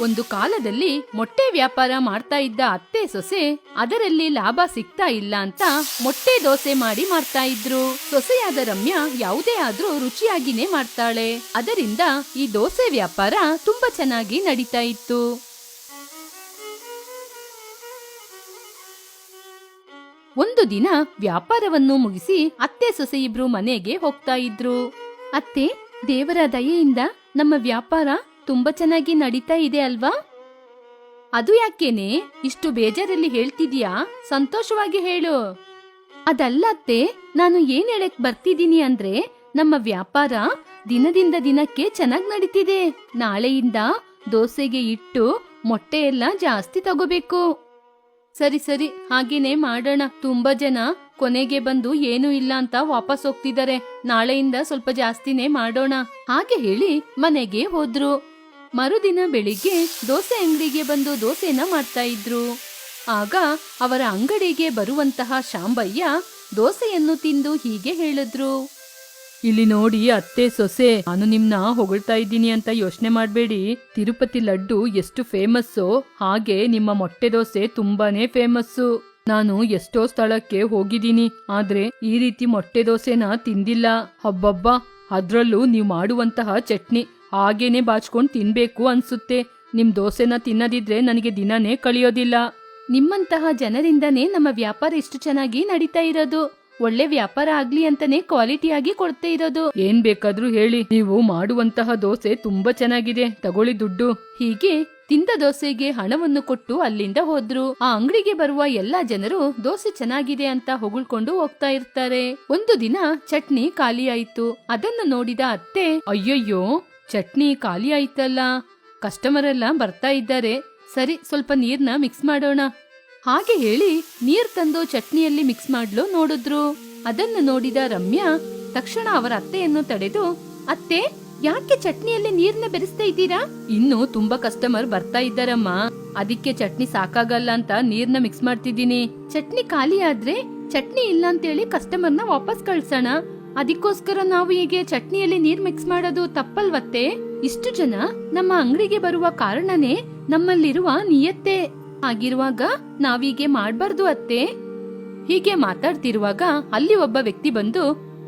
ಒಂದು ಕಾಲದಲ್ಲಿ ಮೊಟ್ಟೆ ವ್ಯಾಪಾರ ಮಾಡ್ತಾ ಇದ್ದ ಅತ್ತೆ ಸೊಸೆ ಅದರಲ್ಲಿ ಲಾಭ ಸಿಗ್ತಾ ಇಲ್ಲ ಅಂತ ಮೊಟ್ಟೆ ದೋಸೆ ಮಾಡಿ ಮಾಡ್ತಾ ಇದ್ರು. ಸೊಸೆಯಾದ ರಮ್ಯಾ ಯಾವುದೇ ಆದ್ರೂ ರುಚಿಯಾಗಿನೇ ಮಾಡ್ತಾಳೆ. ಅದರಿಂದ ಈ ದೋಸೆ ವ್ಯಾಪಾರ ತುಂಬಾ ಚೆನ್ನಾಗಿ ನಡೀತಾ ಇತ್ತು. ಒಂದು ದಿನ ವ್ಯಾಪಾರವನ್ನು ಮುಗಿಸಿ ಅತ್ತೆ ಸೊಸೆ ಇಬ್ರು ಮನೆಗೆ ಹೋಗ್ತಾ ಇದ್ರು. ಅತ್ತೆ, ದೇವರ ದಯೆಯಿಂದ ನಮ್ಮ ವ್ಯಾಪಾರ ತುಂಬಾ ಚೆನ್ನಾಗಿ ನಡೀತಾ ಇದೆ ಅಲ್ವಾ? ಅದು ಯಾಕೇನೆ? ಇಷ್ಟು ಬೇಜಾರಲ್ಲಿ ಹೇಳ್ತಿದ್ಯಾ? ಸಂತೋಷವಾಗಿ ಹೇಳು. ಅದಲ್ಲತ್ತೆ ನಾನು ಏನ್ ಹೇಳಕ್ ಬರ್ತಿದ್ದೀನಿ ಅಂದ್ರೆ, ನಮ್ಮ ವ್ಯಾಪಾರ ದಿನದಿಂದ ದಿನಕ್ಕೆ ಚೆನ್ನಾಗ್ ನಡೀತಿದೆ. ನಾಳೆಯಿಂದ ದೋಸೆಗೆ ಇಟ್ಟು ಮೊಟ್ಟೆ ಎಲ್ಲ ಜಾಸ್ತಿ ತಗೋಬೇಕು. ಸರಿ ಸರಿ, ಹಾಗೇನೆ ಮಾಡೋಣ. ತುಂಬಾ ಜನ ಕೊನೆಗೆ ಬಂದು ಏನೂ ಇಲ್ಲ ಅಂತ ವಾಪಸ್ ಹೋಗ್ತಿದ್ದಾರೆ. ನಾಳೆಯಿಂದ ಸ್ವಲ್ಪ ಜಾಸ್ತಿನೇ ಮಾಡೋಣ. ಹಾಗೆ ಹೇಳಿ ಮನೆಗೆ ಹೋದ್ರು. ಮರುದಿನ ಬೆಳಿಗ್ಗೆ ದೋಸೆ ಅಂಗಡಿಗೆ ಬಂದು ದೋಸೆನ ಮಾಡ್ತಾ ಇದ್ರು. ಆಗ ಅವರ ಅಂಗಡಿಗೆ ಬರುವಂತಹ ಶಾಂಬಯ್ಯ ದೋಸೆಯನ್ನು ತಿಂದು ಹೀಗೆ ಹೇಳಿದ್ರು. ಇಲ್ಲಿ ನೋಡಿ ಅತ್ತೆ, ಸೊಸೆ, ನಾನು ನಿಮ್ನ ಹೊಗಳ್ತಾ ಇದ್ದೀನಿ ಅಂತ ಯೋಚನೆ ಮಾಡಬೇಡಿ. ತಿರುಪತಿ ಲಡ್ಡು ಎಷ್ಟು ಫೇಮಸ್ಸು ಹಾಗೆ ನಿಮ್ಮ ಮೊಟ್ಟೆ ದೋಸೆ ತುಂಬಾನೇ ಫೇಮಸ್ಸು. ನಾನು ಎಷ್ಟೋ ಸ್ಥಳಕ್ಕೆ ಹೋಗಿದ್ದೀನಿ, ಆದ್ರೆ ಈ ರೀತಿ ಮೊಟ್ಟೆ ದೋಸೆನ ತಿಂದಿಲ್ಲ. ಹಬ್ಬಬ್ಬ, ಅದ್ರಲ್ಲೂ ನೀವು ಮಾಡುವಂತಹ ಚಟ್ನಿ. ಹಾಗೇನೆ ಬಾಚ್ಕೊಂಡು ತಿನ್ಬೇಕು ಅನ್ಸುತ್ತೆ. ನಿಮ್ ದೋಸೆನ ತಿನ್ನದಿದ್ರೆ ನನಗೆ ದಿನನೇ ಕಳಿಯೋದಿಲ್ಲ. ನಿಮ್ಮಂತಹ ಜನರಿಂದನೇ ನಮ್ಮ ವ್ಯಾಪಾರ ಇಷ್ಟು ಚೆನ್ನಾಗಿ ನಡೀತಾ ಇರೋದು. ಒಳ್ಳೆ ವ್ಯಾಪಾರ ಆಗ್ಲಿ ಅಂತಾನೆ ಕ್ವಾಲಿಟಿಯಾಗಿ ಕೊಡ್ತಾ ಇರೋದು. ಏನ್ ಬೇಕಾದ್ರೂ ಹೇಳಿ. ನೀವು ಮಾಡುವಂತಹ ದೋಸೆ ತುಂಬಾ ಚೆನ್ನಾಗಿದೆ. ತಗೊಳ್ಳಿ ದುಡ್ಡು. ಹೀಗೆ ತಿಂದ ದೋಸೆಗೆ ಹಣವನ್ನು ಕೊಟ್ಟು ಅಲ್ಲಿಂದ ಹೋದ್ರು. ಆ ಅಂಗಡಿಗೆ ಬರುವ ಎಲ್ಲಾ ಜನರು ದೋಸೆ ಚೆನ್ನಾಗಿದೆ ಅಂತ ಹೊಗಳ್ಕೊಂಡು ಹೋಗ್ತಾ ಇರ್ತಾರೆ. ಒಂದು ದಿನ ಚಟ್ನಿ ಖಾಲಿಯಾಯಿತು ಅದನ್ನು ನೋಡಿದ ಅತ್ತೆ, ಅಯ್ಯಯ್ಯೋ ಚಟ್ನಿ ಖಾಲಿ ಆಯ್ತಲ್ಲ? ಕಸ್ಟಮರ್ ಎಲ್ಲ ಬರ್ತಾ ಇದ್ದಾರೆ. ಸರಿ, ಸ್ವಲ್ಪ ನೀರ್ನ ಮಿಕ್ಸ್ ಮಾಡೋಣ. ಹಾಗೆ ಹೇಳಿ ನೀರ್ ತಂದು ಚಟ್ನಿಯಲ್ಲಿ ಮಿಕ್ಸ್ ಮಾಡ್ಲು ನೋಡಿದ್ರು. ಅದನ್ನು ನೋಡಿದ ರಮ್ಯಾ ತಕ್ಷಣ ಅವರ ಅತ್ತೆಯನ್ನು ತಡೆದು, ಅತ್ತೆ, ಯಾಕೆ ಚಟ್ನಿಯಲ್ಲಿ ನೀರ್ನ ಬೆರೆಸ್ತಾ ಇದ್ದೀರಾ? ಇನ್ನು ತುಂಬಾ ಕಸ್ಟಮರ್ ಬರ್ತಾ ಇದ್ದಾರಮ್ಮ. ಅದಕ್ಕೆ ಚಟ್ನಿ ಸಾಕಾಗಲ್ಲ ಅಂತ ನೀರ್ನ ಮಿಕ್ಸ್ ಮಾಡ್ತಿದ್ದೀನಿ. ಚಟ್ನಿ ಖಾಲಿ ಆದ್ರೆ ಚಟ್ನಿ ಇಲ್ಲ ಅಂತೇಳಿ ಕಸ್ಟಮರ್ನ ವಾಪಸ್ ಕಳ್ಸೋಣ. ಅದಕ್ಕೋಸ್ಕರ ನಾವು ಹೀಗೆ ಚಟ್ನಿಯಲ್ಲಿ ನೀರ್ ಮಿಕ್ಸ್ ಮಾಡೋದು ತಪ್ಪಲ್ವತ್ತೆ? ಇಷ್ಟು ಜನ ನಮ್ಮ ಅಂಗಡಿಗೆ ಬರುವ ಕಾರಣನೇ ನಮ್ಮಲ್ಲಿರುವ ನಿಯತ್ತೆ ಆಗಿರುವಾಗ ನಾವೀಗೆ ಮಾಡ್ಬಾರ್ದು ಅತ್ತೆ. ಹೀಗೆ ಮಾತಾಡ್ತಿರುವಾಗ ಅಲ್ಲಿ ಒಬ್ಬ ವ್ಯಕ್ತಿ ಬಂದು,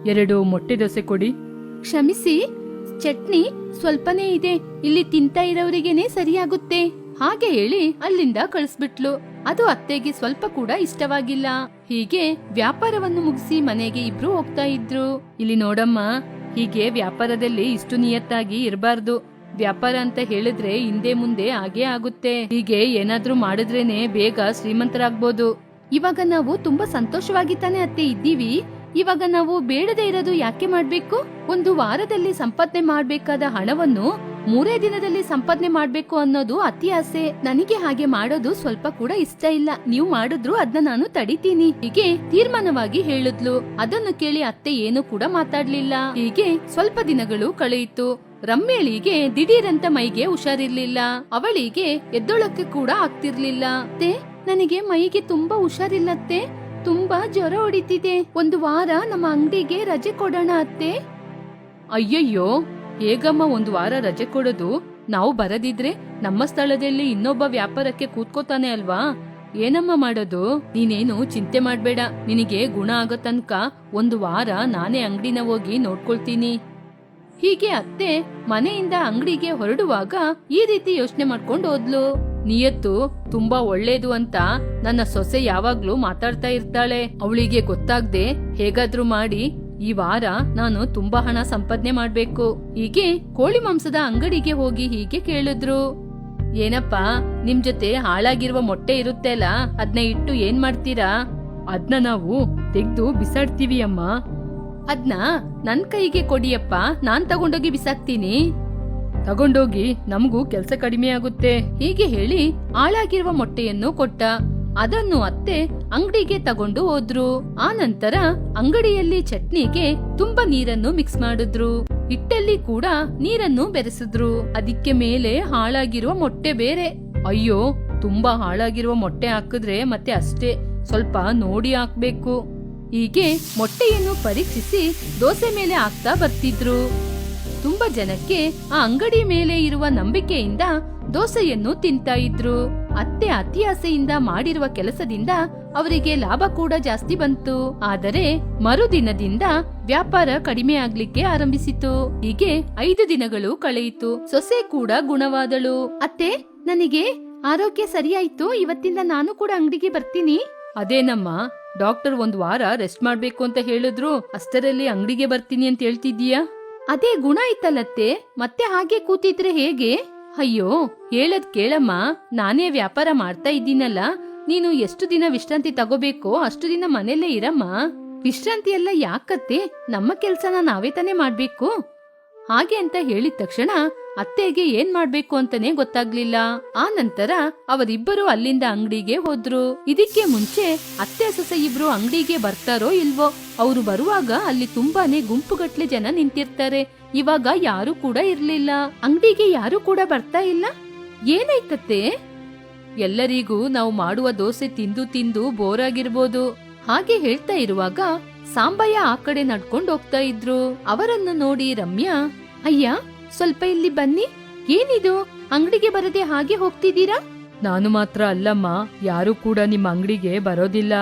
ಎರಡು ಮೊಟ್ಟೆ ದೋಸೆ ಕೊಡಿ. ಕ್ಷಮಿಸಿ, ಚಟ್ನಿ ಸ್ವಲ್ಪನೇ ಇದೆ. ಇಲ್ಲಿ ತಿಂತಾ ಇರೋರಿಗೆನೆ ಸರಿಯಾಗುತ್ತೆ. ಹಾಗೆ ಹೇಳಿ ಅಲ್ಲಿಂದ ಕಳಿಸ್ಬಿಟ್ಲು. ಅದು ಅತ್ತೆಗೆ ಸ್ವಲ್ಪ ಕೂಡ ಇಷ್ಟವಾಗಿಲ್ಲ. ಹೀಗೆ ವ್ಯಾಪಾರವನ್ನು ಮುಗಿಸಿ ಮನೆಗೆ ಇಬ್ರು ಹೋಗ್ತಾ ಇದ್ರು. ಇಲ್ಲಿ ನೋಡಮ್ಮ, ಹೀಗೆ ವ್ಯಾಪಾರದಲ್ಲಿ ಇಷ್ಟು ನಿಯತ್ತಾಗಿ ಇರಬಾರ್ದು. ವ್ಯಾಪಾರ ಅಂತ ಹೇಳಿದ್ರೆ ಹಿಂದೆ ಮುಂದೆ ಆಗೇ ಆಗುತ್ತೆ. ಹೀಗೆ ಏನಾದ್ರೂ ಮಾಡಿದ್ರೇನೆ ಬೇಗ ಶ್ರೀಮಂತರಾಗ್ಬೋದು. ಇವಾಗ ನಾವು ತುಂಬಾ ಸಂತೋಷವಾಗಿ ತಾನೇ ಅತ್ತೆ ಇದ್ದೀವಿ. ಇವಾಗ ನಾವು ಬೇಡದೇ ಇರೋದು ಯಾಕೆ ಮಾಡ್ಬೇಕು? ಒಂದು ವಾರದಲ್ಲಿ ಸಂಪಾದನೆ ಮಾಡ್ಬೇಕಾದ ಹಣವನ್ನು ಮೂರೇ ದಿನದಲ್ಲಿ ಸಂಪಾದನೆ ಮಾಡ್ಬೇಕು ಅನ್ನೋದು ಅತಿ ಆಸೆ. ನನಗೆ ಹಾಗೆ ಮಾಡೋದು ಸ್ವಲ್ಪ ಕೂಡ ಇಷ್ಟ ಇಲ್ಲ. ನೀವು ಮಾಡಿದ್ರು ಅದನ್ನ ನಾನು ತಡಿತೀನಿ. ಹೀಗೆ ತೀರ್ಮಾನವಾಗಿ ಹೇಳಿದ್ಲು. ಅದನ್ನು ಕೇಳಿ ಅತ್ತೆ ಏನು ಕೂಡ ಮಾತಾಡ್ಲಿಲ್ಲ. ಹೀಗೆ ಸ್ವಲ್ಪ ದಿನಗಳು ಕಳೆಯಿತು. ರಮ್ಯಳಿಗೆ ದಿಢೀರಂತ ಮೈಗೆ ಹುಷಾರಿರ್ಲಿಲ್ಲ. ಅವಳಿಗೆ ಎದ್ದೊಳಕ್ಕೆ ಕೂಡ ಆಗ್ತಿರ್ಲಿಲ್ಲ. ಅತ್ತೆ, ನನಗೆ ಮೈಗೆ ತುಂಬಾ ಹುಷಾರಿಲ್ಲತ್ತೆ ತುಂಬಾ ಜ್ವರ ಹೊಡಿತಿದೆ. ಒಂದು ವಾರ ನಮ್ಮ ಅಂಗಡಿಗೆ ರಜೆ ಕೊಡೋಣ ಅತ್ತೆ. ಅಯ್ಯಯ್ಯೋ ಹೇಗಮ್ಮ ಒಂದು ವಾರ ರಜೆ ಕೊಡೋದು? ನಾವು ಬರದಿದ್ರೆ ನಮ್ಮ ಸ್ಥಳದಲ್ಲಿ ಇನ್ನೊಬ್ಬ ವ್ಯಾಪಾರಕ್ಕೆ ಕೂತ್ಕೋತಾನೆ ಅಲ್ವಾ? ಏನಮ್ಮ ಮಾಡೋದು? ನೀನೇನು ಚಿಂತೆ ಮಾಡ್ಬೇಡ. ನಿನಗೆ ಗುಣ ಆಗೋ ತನಕ ಒಂದು ವಾರ ನಾನೇ ಅಂಗಡಿನ ಹೋಗಿ ನೋಡ್ಕೊಳ್ತೀನಿ. ಹೀಗೆ ಅತ್ತೆ ಮನೆಯಿಂದ ಅಂಗಡಿಗೆ ಹೊರಡುವಾಗ ಈ ರೀತಿ ಯೋಚನೆ ಮಾಡ್ಕೊಂಡು ಹೋದ್ಲು. ನಿಯತ್ತು ತುಂಬಾ ಒಳ್ಳೇದು ಅಂತ ನನ್ನ ಸೊಸೆ ಯಾವಾಗ್ಲೂ ಮಾತಾಡ್ತಾ ಇರ್ತಾಳೆ. ಅವಳಿಗೆ ಗೊತ್ತಾಗ್ದೆ ಹೇಗಾದ್ರೂ ಮಾಡಿ ಈ ವಾರ ನಾನು ತುಂಬಾ ಹಣ ಸಂಪಾದನೆ ಮಾಡ್ಬೇಕು. ಹೀಗೆ ಕೋಳಿ ಮಾಂಸದ ಅಂಗಡಿಗೆ ಹೋಗಿ ಹೀಗೆ ಕೇಳಿದ್ರು. ಏನಪ್ಪ, ನಿಮ್ ಜೊತೆ ಹಾಳಾಗಿರುವ ಮೊಟ್ಟೆ ಇರುತ್ತೆ ಅಲ್ಲ ಅದ್ನ ಇಟ್ಟು ಏನ್ ಮಾಡ್ತೀರಾ? ಅದ್ನ ನಾವು ತೆಗ್ದು ಬಿಸಾಡ್ತೀವಿ ಅಮ್ಮ. ಅದ್ನ ನನ್ ಕೈಗೆ ಕೊಡಿಯಪ್ಪ, ನಾನ್ ತಗೊಂಡೋಗಿ ಬಿಸಾಕ್ತೀನಿ. ತಗೊಂಡೋಗಿ ನಮಗೂ ಕೆಲಸ ಕಡಿಮೆ ಆಗುತ್ತೆ. ಹೀಗೆ ಹೇಳಿ ಹಾಳಾಗಿರುವ ಮೊಟ್ಟೆಯನ್ನು ಕೊಟ್ಟ. ಅದನ್ನು ಅತ್ತೆ ಅಂಗಡಿಗೆ ತಗೊಂಡು ಹೋದ್ರು. ಆ ನಂತರ ಅಂಗಡಿಯಲ್ಲಿ ಚಟ್ನಿಗೆ ತುಂಬಾ ನೀರನ್ನು ಮಿಕ್ಸ್ ಮಾಡಿದ್ರು. ಹಿಟ್ಟಲ್ಲಿ ಕೂಡ ನೀರನ್ನು ಬೆರೆಸಿದ್ರು. ಅದಕ್ಕೆ ಮೇಲೆ ಹಾಳಾಗಿರುವ ಮೊಟ್ಟೆ ಬೇರೆ. ಅಯ್ಯೋ, ತುಂಬಾ ಹಾಳಾಗಿರುವ ಮೊಟ್ಟೆ ಹಾಕಿದ್ರೆ ಮತ್ತೆ ಅಷ್ಟೇ. ಸ್ವಲ್ಪ ನೋಡಿ ಹಾಕ್ಬೇಕು. ಹೀಗೆ ಮೊಟ್ಟೆಯನ್ನು ಪರೀಕ್ಷಿಸಿ ದೋಸೆ ಮೇಲೆ ಹಾಕ್ತಾ ಬರ್ತಿದ್ರು. ತುಂಬಾ ಜನಕ್ಕೆ ಆ ಅಂಗಡಿ ಮೇಲೆ ಇರುವ ನಂಬಿಕೆಯಿಂದ ದೋಸೆಯನ್ನು ತಿಂತಾ ಇದ್ರು. ಅತ್ತೆ ಅತಿ ಆಸೆಯಿಂದ ಮಾಡಿರುವ ಕೆಲಸದಿಂದ ಅವರಿಗೆ ಲಾಭ ಕೂಡ ಜಾಸ್ತಿ ಬಂತು. ಆದರೆ ಮರುದಿನದಿಂದ ವ್ಯಾಪಾರ ಕಡಿಮೆ ಆಗ್ಲಿಕ್ಕೆ ಆರಂಭಿಸಿತು. ಹೀಗೆ ಐದು ದಿನಗಳು ಕಳೆಯಿತು. ಸೊಸೆ ಕೂಡ ಗುಣವಾದಳು. ಅತ್ತೆ, ನನಗೆ ಆರೋಗ್ಯ ಸರಿಯಾಯ್ತು. ಇವತ್ತಿಂದ ನಾನು ಕೂಡ ಅಂಗಡಿಗೆ ಬರ್ತೀನಿ. ಅದೇನಮ್ಮ, ಡಾಕ್ಟರ್ ಒಂದ್ ವಾರ ರೆಸ್ಟ್ ಮಾಡ್ಬೇಕು ಅಂತ ಹೇಳಿದ್ರು. ಅಷ್ಟರಲ್ಲಿ ಅಂಗಡಿಗೆ ಬರ್ತೀನಿ ಅಂತ ಹೇಳ್ತಿದ್ದೀಯಾ? ಅದೇ ಗುಣ ಇತ್ತಲ್ಲತ್ತೆ ಮತ್ತೆ ಹಾಗೆ ಕೂತಿದ್ರೆ ಹೇಗೆ? ಅಯ್ಯೋ, ಹೇಳದ್ ಕೇಳಮ್ಮ, ನಾನೇ ವ್ಯಾಪಾರ ಮಾಡ್ತಾ ಇದ್ದೀನಲ್ಲ, ನೀನು ಎಷ್ಟು ದಿನ ವಿಶ್ರಾಂತಿ ತಗೋಬೇಕೋ ಅಷ್ಟು ದಿನ ಮನೆಯಲ್ಲೇ ಇರಮ್ಮ. ವಿಶ್ರಾಂತಿ ಎಲ್ಲ ಯಾಕತ್ತೆ? ನಮ್ಮ ಕೆಲ್ಸನ ನಾವೇ ತಾನೇ ಮಾಡ್ಬೇಕು? ಹಾಗೆ ಅಂತ ಹೇಳಿದ ತಕ್ಷಣ ಅತ್ತೆಗೆ ಏನ್ ಮಾಡ್ಬೇಕು ಅಂತಾನೆ ಗೊತ್ತಾಗ್ಲಿಲ್ಲ. ಆ ನಂತರ ಅವರಿಬ್ಬರು ಅಲ್ಲಿಂದ ಅಂಗಡಿಗೆ ಹೋದ್ರು. ಇದಕ್ಕೆ ಮುಂಚೆ ಅತ್ತೆ ಸೊಸೆ ಇಬ್ರು ಅಂಗಡಿಗೆ ಬರ್ತಾರೋ ಇಲ್ವೋ, ಅವರು ಬರುವಾಗ ಅಲ್ಲಿ ತುಂಬಾನೇ ಗುಂಪುಗಟ್ಲೆ ಜನ ನಿಂತಿರ್ತಾರೆ. ಇವಾಗ ಯಾರು ಕೂಡ ಇರ್ಲಿಲ್ಲ. ಅಂಗಡಿಗೆ ಯಾರು ಕೂಡ ಬರ್ತಾ ಇಲ್ಲ? ಏನಾಯ್ತತ್ತೆ? ಎಲ್ಲರಿಗೂ ನಾವು ಮಾಡುವ ದೋಸೆ ತಿಂದು ತಿಂದು ಬೋರ್ ಆಗಿರ್ಬೋದು ಹಾಗೆ ಹೇಳ್ತಾ ಇರುವಾಗ ಸಾಂಬಯ್ಯ ಆ ಕಡೆ ನಡ್ಕೊಂಡು ಹೋಗ್ತಾ ಇದ್ರು. ಅವರನ್ನು ನೋಡಿ ರಮ್ಯಾ, ಅಯ್ಯ ಸ್ವಲ್ಪ ಇಲ್ಲಿ ಬನ್ನಿ. ಏನಿದು? ಅಂಗಡಿಗೆ ಬರದೆ ಹಾಗೆ ಹೋಗ್ತಿದ್ದೀರಾ? ನಾನು ಮಾತ್ರ ಅಲ್ಲಮ್ಮ, ಯಾರು ಕೂಡ ನಿಮ್ಮ ಅಂಗಡಿಗೆ ಬರೋದಿಲ್ಲ.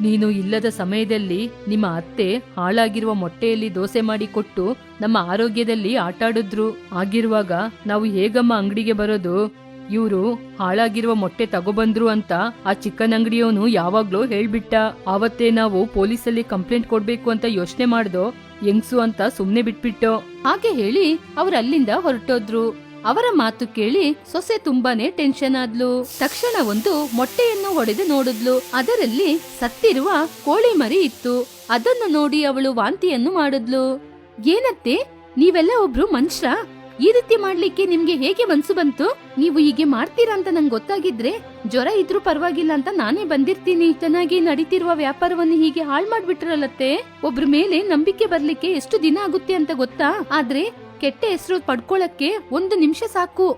ನೀನು ಇಲ್ಲದ ಸಮಯದಲ್ಲಿ ನಿಮ್ಮ ಅತ್ತೆ ಹಾಳಾಗಿರುವ ಮೊಟ್ಟೆಯಲ್ಲಿ ದೋಸೆ ಮಾಡಿ ಕೊಟ್ಟು ನಮ್ಮ ಆರೋಗ್ಯದಲ್ಲಿ ಆಟಾಡಿದ್ರು. ಆಗಿರುವಾಗ ನಾವು ಹೇಗಮ್ಮ ಅಂಗಡಿಗೆ ಬರೋದು? ಇವರು ಹಾಳಾಗಿರುವ ಮೊಟ್ಟೆ ತಗೊಬಂದ್ರು ಅಂತ ಆ ಚಿಕನ್ ಅಂಗಡಿಯವನು ಯಾವಾಗ್ಲೂ ಹೇಳ್ಬಿಟ್ಟ. ಆವತ್ತೇ ನಾವು ಪೊಲೀಸಲ್ಲಿ ಕಂಪ್ಲೇಂಟ್ ಕೊಡ್ಬೇಕು ಅಂತ ಯೋಚನೆ ಮಾಡ್ದೋ ಹೆಂಗ್ಸು ಅಂತ ಸುಮ್ನೆ ಬಿಟ್ಬಿಟ್ಟು. ಹಾಗೆ ಹೇಳಿ ಅವರಲ್ಲಿಂದ ಅಲ್ಲಿಂದ ಹೊರಟೋದ್ರು. ಅವರ ಮಾತು ಕೇಳಿ ಸೊಸೆ ತುಂಬಾನೇ ಟೆನ್ಷನ್ ಆದ್ಲು. ತಕ್ಷಣ ಒಂದು ಮೊಟ್ಟೆಯನ್ನು ಹೊಡೆದು ನೋಡಿದ್ಲು. ಅದರಲ್ಲಿ ಸತ್ತಿರುವ ಕೋಳಿ ಮರಿ ಇತ್ತು. ಅದನ್ನು ನೋಡಿ ಅವಳು ವಾಂತಿಯನ್ನು ಮಾಡಿದ್ಲು. ಏನತ್ತೆ, ನೀವೆಲ್ಲ ಒಬ್ರು ಮನುಷ್ಯ ಈ ರೀತಿ ಮಾಡ್ಲಿಕ್ಕೆ ನಿಮ್ಗೆ ಹೇಗೆ ಮನ್ಸು ಬಂತು? ನೀವು ಹೀಗೆ ಮಾಡ್ತೀರಾ ಅಂತ ನಂಗೆ ಗೊತ್ತಾಗಿದ್ರೆ ಜ್ವರ ಇದ್ರೂ ಪರವಾಗಿಲ್ಲ ಅಂತ ನಾನೇ ಬಂದಿರ್ತೀನಿ. ಚೆನ್ನಾಗಿ ನಡೀತಿರುವ ವ್ಯಾಪಾರವನ್ನು ಹೀಗೆ ಹಾಳ್ ಮಾಡ್ಬಿಟ್ರಲ್ಲತ್ತೆ? ಒಬ್ರ ಮೇಲೆ ನಂಬಿಕೆ ಬರ್ಲಿಕ್ಕೆ ಎಷ್ಟು ದಿನ ಆಗುತ್ತೆ ಅಂತ ಗೊತ್ತಾ? ಆದ್ರೆ ಕೆಟ್ಟ ಹೆಸರು ಪಡ್ಕೊಳಕ್ಕೆ ಒಂದು ನಿಮಿಷ ಸಾಕು.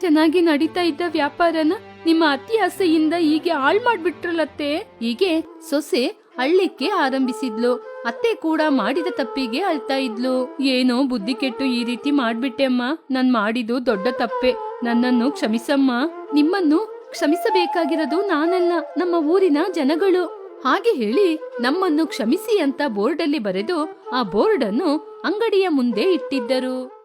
ಚೆನ್ನಾಗಿ ನಡೀತಾ ಇದ್ದ ವ್ಯಾಪಾರನ ನಿಮ್ಮ ಅತಿ ಆಸೆಯಿಂದ ಹೀಗೆ ಹಾಳ್ ಮಾಡ್ಬಿಟ್ರಲ್ಲತ್ತೆ? ಹೀಗೆ ಸೊಸೆ ಅಳ್ಳಿಕ್ಕೆ ಆರಂಭಿಸಿದ್ಲು. ಅತ್ತೆ ಕೂಡ ಮಾಡಿದ ತಪ್ಪಿಗೆ ಅಳ್ತಾ ಇದ್ಲು. ಏನೋ ಬುದ್ಧಿ ಕೆಟ್ಟು ಈ ರೀತಿ ಮಾಡ್ಬಿಟ್ಟೆಮ್ಮ ನಾನ್ ಮಾಡಿದ್ದು ದೊಡ್ಡ ತಪ್ಪೆ. ನನ್ನನ್ನು ಕ್ಷಮಿಸಮ್ಮ. ನಿಮ್ಮನ್ನು ಕ್ಷಮಿಸಬೇಕಾಗಿರೋದು ನಾನಲ್ಲ. ನಮ್ಮ ಊರಿನ ಜನಗಳು. ಹಾಗೆ ಹೇಳಿ ನಮ್ಮನ್ನು ಕ್ಷಮಿಸಿ ಅಂತ ಬೋರ್ಡಲ್ಲಿ ಬರೆದು ಆ ಬೋರ್ಡನ್ನು ಅಂಗಡಿಯ ಮುಂದೆ ಇಟ್ಟಿದ್ದರು.